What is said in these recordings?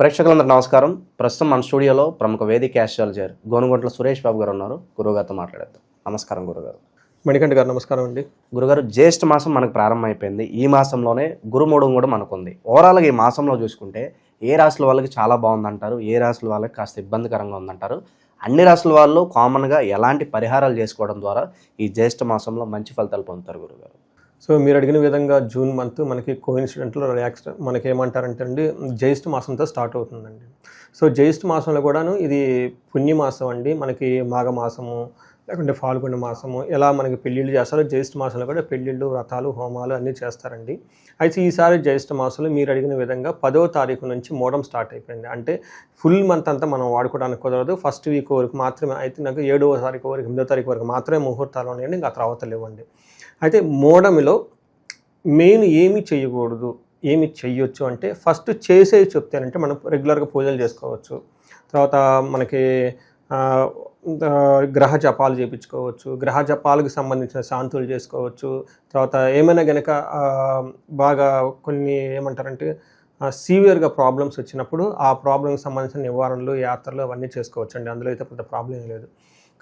ప్రేక్షకులందరూ నమస్కారం. ప్రస్తుతం మన స్టూడియోలో ప్రముఖ వేదిక ఆస్ట్రాలజర్ గోనుగుంట్ల సురేష్ బాబు గారు ఉన్నారు. గురుగారితో మాట్లాడేద్దాం. నమస్కారం గురుగారు. మణికంఠ గారు నమస్కారం అండి. గురుగారు జ్యేష్ఠ మాసం మనకు ప్రారంభమైపోయింది. ఈ మాసంలోనే గురుమూడం కూడా మనకుంది. ఓవరాల్గా ఈ మాసంలో చూసుకుంటే ఏ రాశుల వాళ్ళకి చాలా బాగుందంటారు? ఏ రాశుల వాళ్ళకి కాస్త ఇబ్బందికరంగా ఉందంటారు? అన్ని రాశుల వాళ్ళు కామన్గా ఎలాంటి పరిహారాలు చేసుకోవడం ద్వారా ఈ జ్యేష్ఠ మాసంలో మంచి ఫలితాలు పొందుతారు గురుగారు? సో మీరు అడిగిన విధంగా జూన్ మంత్ మనకి కోయిన్సిడెంట్లో రియాక్స్ మనకి ఏమంటారంటే అండి జ్యేష్ఠ మాసంతో స్టార్ట్ అవుతుందండి. సో జ్యేష్ఠ మాసంలో కూడాను ఇది పుణ్యమాసం అండి. మనకి మాఘమాసము లేకుంటే ఫాల్గుణ మాసము ఎలా మనకి పెళ్ళిళ్ళు చేస్తారో జ్యేష్ఠ మాసంలో కూడా పెళ్ళిళ్ళు వ్రతాలు హోమాలు అన్నీ చేస్తారండి. అయితే ఈసారి జ్యేష్ఠ మాసంలో మీరు అడిగిన విధంగా పదో తారీఖు నుంచి మోడం స్టార్ట్ అయిపోయింది. అంటే ఫుల్ మంత్ అంతా మనం వాడుకోవడానికి కుదరదు. ఫస్ట్ వీక్ వరకు మాత్రమే అయితే నాకు ఏడవ తారీఖు వరకు ఎనిమిదో తారీఖు వరకు మాత్రమే ముహూర్తాలు ఉన్నాయండి. ఇంకా తర్వాత లేవండి. అయితే మోడమిలో మెయిన్ ఏమి చేయకూడదు ఏమి చెయ్యొచ్చు అంటే ఫస్ట్ చేసేది చెప్తానంటే మనం రెగ్యులర్గా పూజలు చేసుకోవచ్చు. తర్వాత మనకి గ్రహ జపాలు చేయించుకోవచ్చు గ్రహ జపాలకు సంబంధించిన శాంతులు చేసుకోవచ్చు. తర్వాత ఏమైనా గనక బాగా కొన్ని ఏమంటారంటే సీవియర్గా ప్రాబ్లమ్స్ వచ్చినప్పుడు ఆ ప్రాబ్లంకి సంబంధించిన నివారణలు యాత్రలు అవన్నీ చేసుకోవచ్చు అండి అందులో అయితే పెద్ద ప్రాబ్లం ఏం లేదు.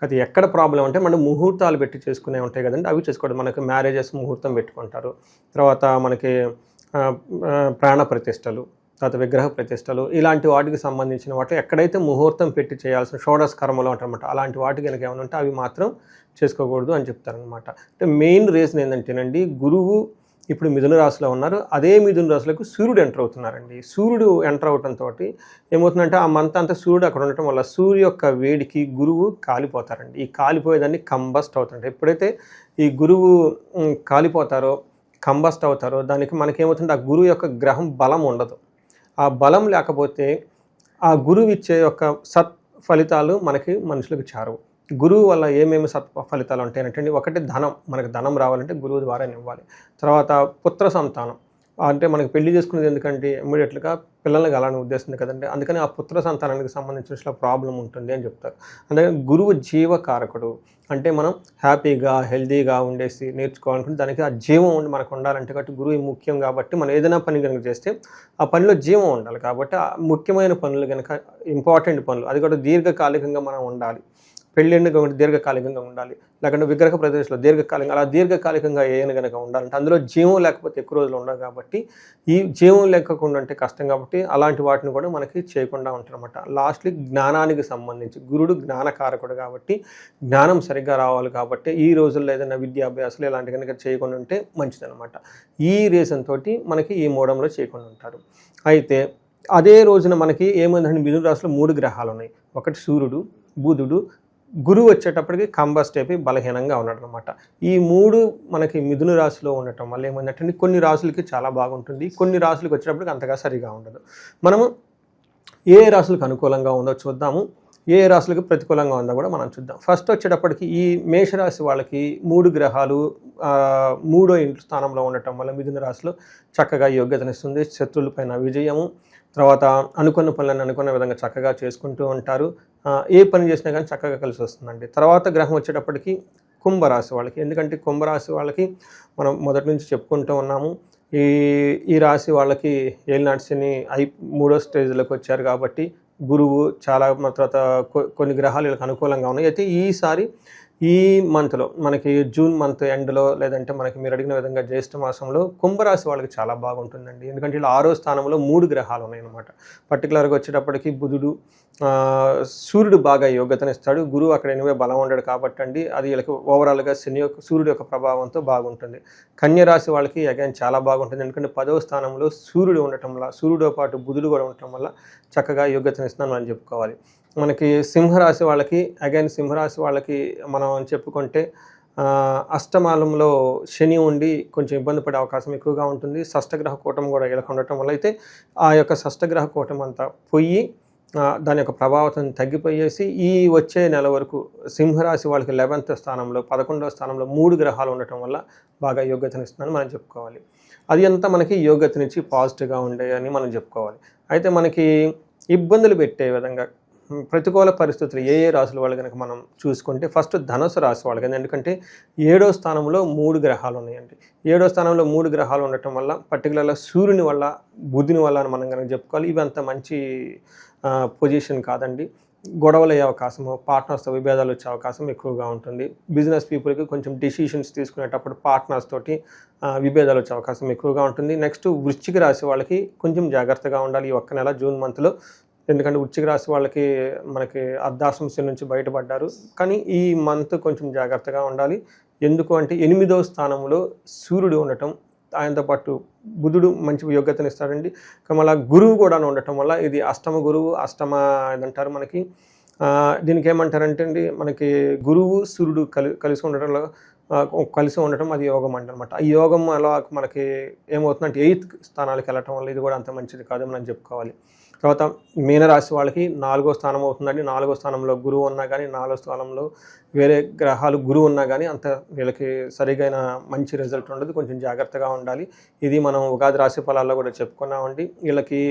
అది ఎక్కడ ప్రాబ్లం అంటే మనం ముహూర్తాలు పెట్టి చేసుకునే ఉంటాయి కదండి అవి చేసుకోవడం. మనకి మ్యారేజెస్ ముహూర్తం పెట్టుకుంటారు. తర్వాత మనకి ప్రాణ ప్రతిష్టలు తర్వాత విగ్రహ ప్రతిష్టలు ఇలాంటి వాటికి సంబంధించిన వాటిలో ఎక్కడైతే ముహూర్తం పెట్టి చేయాల్సిన షోడస్ కర్మలు అంటారన్నమాట అలాంటి వాటికి కనుక ఏమైనా ఉంటే అవి మాత్రం చేసుకోకూడదు అని చెప్తారనమాట అంటే మెయిన్ రీజన్ ఏంటంటేనండి గురువు ఇప్పుడు మిథున రాశిలో ఉన్నారు. అదే మిథున రాశులకు సూర్యుడు ఎంటర్ అవుతున్నారండి. సూర్యుడు ఎంటర్ అవడంతో ఏమవుతుందంటే ఆ మంత్ అంతా సూర్యుడు అక్కడ ఉండటం వల్ల సూర్యు యొక్క వేడికి గురువు కాలిపోతారండి. ఈ కాలిపోయేదాన్ని కంబస్ట్ అవుతుంటారు. ఎప్పుడైతే ఈ గురువు కాలిపోతారో కంబస్ట్ అవుతారో దానికి మనకేమవుతుంది ఆ గురువు యొక్క గ్రహం బలం ఉండదు. ఆ బలం లేకపోతే ఆ గురువు ఇచ్చే యొక్క సత్ ఫలితాలు మనకి మనుషులకు చారవు. గురువు వల్ల ఏమేమి సత్ ఫలితాలు ఉంటాయంటే ఒకటి ధనం. మనకు ధనం రావాలంటే గురువు ద్వారానే ఇవ్వాలి. తర్వాత పుత్ర సంతానం. అంటే మనకి పెళ్ళి చేసుకునేది ఎందుకంటే ఇమ్మీడియట్గా పిల్లల్ని కలాలని ఉద్దేశం కదండి. అందుకని ఆ పుత్ర సంతానానికి సంబంధించిన ప్రాబ్లం ఉంటుంది అని చెప్తారు. అందుకని గురువు జీవకారకుడు. అంటే మనం హ్యాపీగా హెల్తీగా ఉండేసి నేర్చుకోవాలనుకుంటే దానికి ఆ జీవం ఉండి మనకు ఉండాలంటే కాబట్టి గురువు ముఖ్యం కాబట్టి మనం ఏదైనా పని కనుక చేస్తే ఆ పనిలో జీవం ఉండాలి కాబట్టి ఆ ముఖ్యమైన పనులు కనుక ఇంపార్టెంట్ పనులు అది కూడా దీర్ఘకాలికంగా మనం ఉండాలి. పెళ్ళిండుగా ఉండి దీర్ఘకాలికంగా ఉండాలి. లేకుంటే విగ్రహ ప్రదేశంలో దీర్ఘకాలికంగా అలా దీర్ఘకాలికంగా ఏమైనా కనుక ఉండాలంటే అందులో జీవం లేకపోతే ఎక్కువ రోజులు ఉండవు కాబట్టి ఈ జీవం లేకుండా అంటే కష్టం కాబట్టి అలాంటి వాటిని కూడా మనకి చేయకుండా ఉంటారన్నమాట లాస్ట్లీ జ్ఞానానికి సంబంధించి గురుడు జ్ఞానకారకుడు కాబట్టి జ్ఞానం సరిగ్గా రావాలి కాబట్టి ఈ రోజుల్లో ఏదైనా విద్యాభ్యాసాలు ఇలాంటి కనుక చేయకుండా ఉంటే మంచిదన్నమాట. ఈ రీజన్ తోటి మనకి ఈ మూడంలో చేయకుండా ఉంటారు. అయితే అదే రోజున మనకి ఏమైందంటే మిథున రాశిలో మూడు గ్రహాలు ఉన్నాయి. ఒకటి సూర్యుడు బుధుడు గురువు వచ్చేటప్పటికి కంబస్ట్ అయిపోయి బలహీనంగా ఉన్నాడు అనమాట ఈ మూడు మనకి మిథున రాశిలో ఉండటం వల్ల ఏమైందంటే కొన్ని రాశులకి చాలా బాగుంటుంది. కొన్ని రాశులకు వచ్చేటప్పటికి అంతగా సరిగా ఉండదు. మనము ఏ రాశులకు అనుకూలంగా ఉందో చూద్దాము. ఏ రాశులకు ప్రతికూలంగా ఉందో కూడా మనం చూద్దాం. ఫస్ట్ వచ్చేటప్పటికి ఈ మేషరాశి వాళ్ళకి మూడు గ్రహాలు మూడో ఇంటి స్థానంలో ఉండటం వల్ల మిథున రాశిలో చక్కగా యోగ్యతనిస్తుంది. శత్రువులపైన విజయము తర్వాత అనుకున్న పనులను అనుకున్న విధంగా చక్కగా చేసుకుంటూ ఉంటారు. ఏ పని చేసినా కానీ చక్కగా కలిసి వస్తుందండి. తర్వాత గ్రహం వచ్చేటప్పటికి కుంభరాశి వాళ్ళకి ఎందుకంటే కుంభరాశి వాళ్ళకి మనం మొదటి నుంచి చెప్పుకుంటూ ఉన్నాము. ఈ ఈ రాశి వాళ్ళకి ఏలినాటి శని ఐ మూడో స్టేజ్లోకి వచ్చారు కాబట్టి గురువు చాలా తర్వాత కొ- కొన్ని గ్రహాలు వీళ్ళకి అనుకూలంగా ఉన్నాయి. అయితే ఈసారి ఈ మంత్లో మనకి జూన్ మంత్ ఎండ్లో లేదంటే మనకి మీరు అడిగిన విధంగా జ్యేష్ఠ మాసంలో కుంభరాశి వాళ్ళకి చాలా బాగుంటుందండి. ఎందుకంటే ఇలా ఆరో స్థానంలో మూడు గ్రహాలు ఉన్నాయన్నమాట. పర్టికులర్గా వచ్చేటప్పటికి బుధుడు సూర్యుడు బాగా యోగ్యతనిస్తాడు. గురువు అక్కడ ఎనివే బలం ఉండడు కాబట్టి అండి అది వీళ్ళకి ఓవరాల్గా శని యొక్క సూర్యుడు యొక్క ప్రభావంతో బాగుంటుంది. కన్యరాశి వాళ్ళకి అగైన్ చాలా బాగుంటుంది. ఎందుకంటే పదవ స్థానంలో సూర్యుడు ఉండటం వల్ల సూర్యుడితో పాటు బుధుడు కూడా ఉండటం వల్ల చక్కగా యోగ్యతనిస్తున్నాను అని చెప్పుకోవాలి. మనకి సింహరాశి వాళ్ళకి అగైన్ సింహరాశి వాళ్ళకి మనం చెప్పుకుంటే అష్టమాలంలో శని ఉండి కొంచెం ఇబ్బంది పడే అవకాశం ఎక్కువగా ఉంటుంది. షష్టగ్రహ కూటం కూడా ఇలా ఉండటం వల్ల అయితే ఆ యొక్క షష్టగ్రహ కూటం అంతా పొయ్యి దాని యొక్క ప్రభావం తగ్గిపోయేసి ఈ వచ్చే నెల వరకు సింహరాశి వాళ్ళకి లెవెన్త్ స్థానంలో పదకొండవ స్థానంలో మూడు గ్రహాలు ఉండటం వల్ల బాగా యోగ్యతనిస్తుందని మనం చెప్పుకోవాలి. అది అంతా మనకి యోగ్యతనిచ్చి పాజిటివ్గా ఉండే అని మనం చెప్పుకోవాలి. అయితే మనకి ఇబ్బందులు పెట్టే విధంగా ప్రతికూల పరిస్థితులు ఏ ఏ రాశుల వాళ్ళు కనుక మనం చూసుకుంటే ఫస్ట్ ధనుసు రాశి వాళ్ళు కానీ ఎందుకంటే ఏడో స్థానంలో మూడు గ్రహాలు ఉన్నాయండి. ఏడో స్థానంలో మూడు గ్రహాలు ఉండటం వల్ల పర్టికులర్గా సూర్యుని వల్ల బుధుని వల్ల అని మనం కనుక చెప్పుకోవాలి. ఇవి అంత మంచి పొజిషన్ కాదండి. గొడవలు అయ్యే అవకాశము పార్ట్నర్స్తో విభేదాలు వచ్చే అవకాశం ఎక్కువగా ఉంటుంది. బిజినెస్ పీపుల్కి కొంచెం డిసిషన్స్ తీసుకునేటప్పుడు పార్ట్నర్స్ తోటి విభేదాలు వచ్చే అవకాశం ఎక్కువగా ఉంటుంది. నెక్స్ట్ వృశ్చిక రాశి వాళ్ళకి కొంచెం జాగ్రత్తగా ఉండాలి. ఈ ఒక్క నెల జూన్ మంత్లో ఎందుకంటే వృశ్చిక రాశి వాళ్ళకి మనకి అర్ధాశంశ నుంచి బయటపడ్డారు. కానీ ఈ మంత్ కొంచెం జాగ్రత్తగా ఉండాలి. ఎందుకు అంటే ఎనిమిదవ స్థానంలో సూర్యుడు ఉండటం ఆయనతో పాటు బుధుడు మంచి యోగ్యతను ఇస్తాడండి. ఇంకా మళ్ళీ గురువు కూడా ఉండటం వల్ల ఇది అష్టమ గురువు అష్టమ ఇదంటారు మనకి. దీనికి ఏమంటారంటే అండి మనకి గురువు సూర్యుడు కలి కలిసి ఉండటంలో కలిసి ఉండటం అది యోగం అంటనమాట. ఆ యోగం అలా మనకి ఏమవుతుందంటే ఎయిత్ స్థానాలకు వెళ్ళటం వల్ల ఇది కూడా అంత మంచిది కాదు మనం చెప్పుకోవాలి. తర్వాత మీనరాశి వాళ్ళకి నాలుగో స్థానం అవుతుందండి. నాలుగో స్థానంలో గురువు ఉన్నా కానీ నాలుగో స్థానంలో వేరే గ్రహాలు గురువు ఉన్నా కానీ అంత వీళ్ళకి సరిగైన మంచి రిజల్ట్ ఉండదు. కొంచెం జాగ్రత్తగా ఉండాలి. ఇది మనం ఉగాది రాశి ఫలాల్లో కూడా చెప్పుకున్నామండి. వీళ్ళకి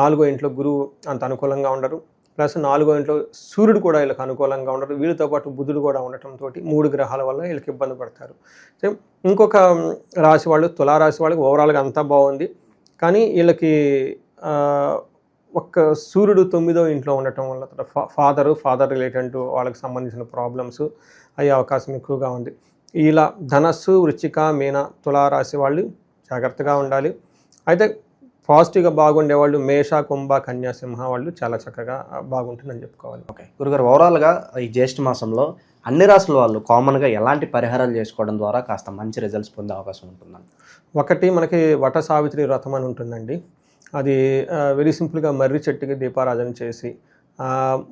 నాలుగో ఇంట్లో గురువు అంత అనుకూలంగా ఉండరు. ప్లస్ నాలుగో ఇంట్లో సూర్యుడు కూడా వీళ్ళకి అనుకూలంగా ఉండరు వీళ్ళతో పాటు బుధుడు కూడా ఉండటంతో మూడు గ్రహాల వల్ల వీళ్ళకి ఇబ్బంది పడతారు. సో ఇంకొక రాశి వాళ్ళు తులారాశి వాళ్ళకి ఓవరాల్గా అంతా బాగుంది. కానీ వీళ్ళకి ఒక్క సూర్యుడు తొమ్మిదో ఇంట్లో ఉండటం వల్ల ఫాదరు ఫాదర్ రిలేటెడ్ వాళ్ళకి సంబంధించిన ప్రాబ్లమ్స్ అయ్యే అవకాశం ఎక్కువగా ఉంది. ఇలా ధనస్సు వృచ్చిక మీన తులారాశి వాళ్ళు జాగ్రత్తగా ఉండాలి. అయితే పాజిటివ్గా బాగుండే వాళ్ళు మేష కుంభ కన్యా సింహ వాళ్ళు చాలా చక్కగా బాగుంటుందని చెప్పుకోవాలి. ఓకే. గురుగారు ఓవరాల్గా ఈ జ్యేష్ఠ మాసంలో అన్ని రాసుల వాళ్ళు కామన్గా ఎలాంటి పరిహారాలు చేసుకోవడం ద్వారా కాస్త మంచి రిజల్ట్స్ పొందే అవకాశం ఉంటుందండి ఒకటి మనకి వట సావిత్రి వ్రతం అని ఉంటుందండి. అది వెరీ సింపుల్గా మర్రి చెట్టుకి దీపారాధన చేసి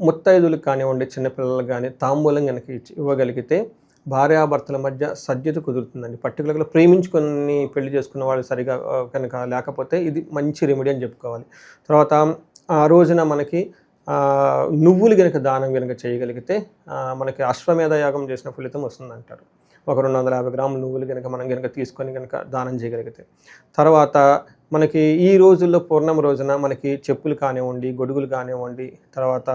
ముత్తైదులకు కానివ్వండి చిన్నపిల్లలకు కానీ తాంబూలం కనుక ఇచ్చి ఇవ్వగలిగితే భార్యాభర్తల మధ్య సజ్జత కుదురుతుందండి. పర్టికులర్గా ప్రేమించుకొని పెళ్ళి చేసుకున్న వాళ్ళు సరిగా కనుక లేకపోతే ఇది మంచి రెమెడీ అని చెప్పుకోవాలి. తర్వాత ఆ రోజున మనకి నువ్వులు కనుక దానం కనుక చేయగలిగితే మనకి అశ్వమేధ యాగం చేసిన ఫలితం వస్తుందంటారు. ఒక రెండు వందల యాభై గ్రాముల నువ్వులు కనుక మనం కనుక తీసుకొని కనుక దానం చేయగలిగితే. తర్వాత మనకి ఈ రోజుల్లో పూర్ణం రోజున మనకి చెప్పులు కానివ్వండి గొడుగులు కానివ్వండి తర్వాత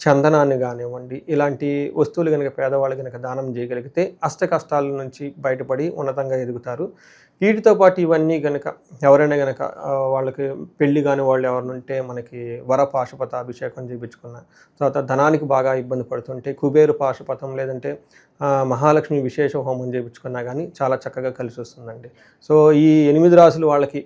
చందనాన్ని కానివ్వండి ఇలాంటి వస్తువులు కనుక పేదవాళ్ళు కనుక దానం చేయగలిగితే అష్ట కష్టాల నుంచి బయటపడి ఉన్నతంగా ఎదుగుతారు. వీటితో పాటు ఇవన్నీ కనుక ఎవరైనా కనుక వాళ్ళకి పెళ్ళి కాని వాళ్ళు ఎవరినుంటే మనకి వర పాశుపత అభిషేకం చేయించుకున్న తర్వాత ధనానికి బాగా ఇబ్బంది పడుతుంటే కుబేరు పాశుపతం లేదంటే మహాలక్ష్మి విశేష హోమం చేయించుకున్నా కానీ చాలా చక్కగా కలిసి వస్తుందండి. సో ఈ ఎనిమిది రాసులు వాళ్ళకి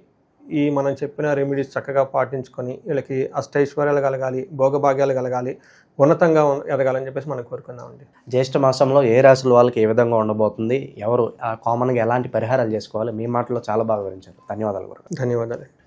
ఈ మనం చెప్పిన రెమెడీస్ చక్కగా పాటించుకొని వీళ్ళకి అష్టైశ్వర్యాలు కలగాలి భోగభాగ్యాలు కలగాలి ఉన్నతంగా ఉన్- ఎదగాలని చెప్పేసి మనం కోరుకుందామండి. జ్యేష్ఠ మాసంలో ఏ రాశుల వాళ్ళకి ఏ విధంగా ఉండబోతుంది ఎవరు కామన్గా ఎలాంటి పరిహారాలు చేసుకోవాలి మీ మాటలో చాలా బాగా వివరించారు. ధన్యవాదాలు ధన్యవాదాలు.